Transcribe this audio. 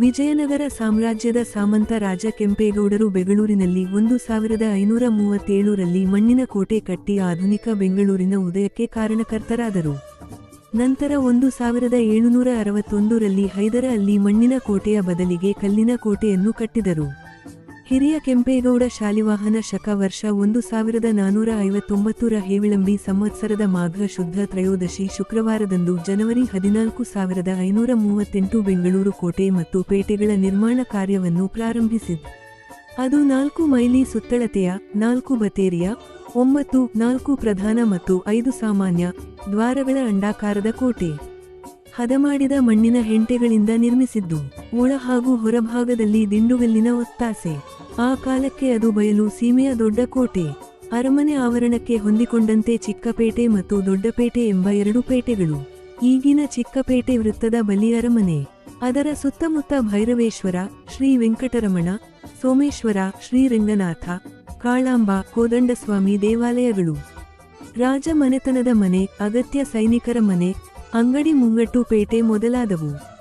ವಿಜಯನಗರ ಸಾಮ್ರಾಜ್ಯದ ಸಾಮಂತ ರಾಜ ಕೆಂಪೇಗೌಡರು ಬೆಂಗಳೂರಿನಲ್ಲಿ ಒಂದು ಸಾವಿರದ ಐನೂರ ಮೂವತ್ತೇಳರಲ್ಲಿ ಮಣ್ಣಿನ ಕೋಟೆ ಕಟ್ಟಿ ಆಧುನಿಕ ಬೆಂಗಳೂರಿನ ಉದಯಕ್ಕೆ ಕಾರಣಕರ್ತರಾದರು. ನಂತರ ಒಂದು ಸಾವಿರದ ಏಳುನೂರ ಅರವತ್ತೊಂದರಲ್ಲಿ ಹೈದರ ಅಲ್ಲಿ ಮಣ್ಣಿನ ಕೋಟೆಯ ಬದಲಿಗೆ ಕಲ್ಲಿನ ಕೋಟೆಯನ್ನು ಕಟ್ಟಿದರು. ಹಿರಿಯ ಕೆಂಪೇಗೌಡ ಶಾಲಿವಾಹನ ಶಕ ವರ್ಷ ಒಂದು ಸಾವಿರದ ನಾನೂರ ಐವತ್ತೊಂಬತ್ತರ ಹೇವಿಳಂಬಿ ಸಂವತ್ಸರದ ಮಾಘ ಶುದ್ಧ ತ್ರಯೋದಶಿ ಶುಕ್ರವಾರದಂದು ಜನವರಿ ಹದಿನಾಲ್ಕು ಸಾವಿರದ ಐನೂರ ಮೂವತ್ತೆಂಟು ಬೆಂಗಳೂರು ಕೋಟೆ ಮತ್ತು ಪೇಟೆಗಳ ನಿರ್ಮಾಣ ಕಾರ್ಯವನ್ನು ಪ್ರಾರಂಭಿಸಿದ. ಅದು ನಾಲ್ಕು ಮೈಲಿ ಸುತ್ತಳತೆಯ, ನಾಲ್ಕು ಬತೇರಿಯ, ಒಂಬತ್ತು, ನಾಲ್ಕು ಪ್ರಧಾನ ಮತ್ತು ಐದು ಸಾಮಾನ್ಯ ದ್ವಾರಗಳ ಅಂಡಾಕಾರದ ಕೋಟೆ. ಹದಮಾಡಿದ ಮಣ್ಣಿನ ಹೆಂಟೆಗಳಿಂದ ನಿರ್ಮಿಸಿದ್ದು, ಒಳ ಹಾಗೂ ಹೊರಭಾಗದಲ್ಲಿ ದಿಂಡುಗಲ್ಲಿನ ಒತ್ತಾಸೆ. ಆ ಕಾಲಕ್ಕೆ ಅದು ಬಯಲು ಸೀಮೆಯ ದೊಡ್ಡ ಕೋಟೆ. ಅರಮನೆ ಆವರಣಕ್ಕೆ ಹೊಂದಿಕೊಂಡಂತೆ ಚಿಕ್ಕಪೇಟೆ ಮತ್ತು ದೊಡ್ಡಪೇಟೆ ಎಂಬ ಎರಡು ಪೇಟೆಗಳು. ಈಗಿನ ಚಿಕ್ಕಪೇಟೆ ವೃತ್ತದ ಬಲಿ ಅರಮನೆ. ಅದರ ಸುತ್ತಮುತ್ತ ಭೈರವೇಶ್ವರ, ಶ್ರೀ ವೆಂಕಟರಮಣ, ಸೋಮೇಶ್ವರ ಶ್ರೀರಂಗನಾಥ ಕಾಳಾಂಬ, ಕೋದಂಡಸ್ವಾಮಿ ದೇವಾಲಯಗಳು. ರಾಜ ಮನೆತನದ ಮನೆ, ಅಗತ್ಯ ಸೈನಿಕರ ಮನೆ ಅಂಗಡಿ ಮುಂಗಟ್ಟು ಪೇಟೆ ಮೊದಲಾದವು.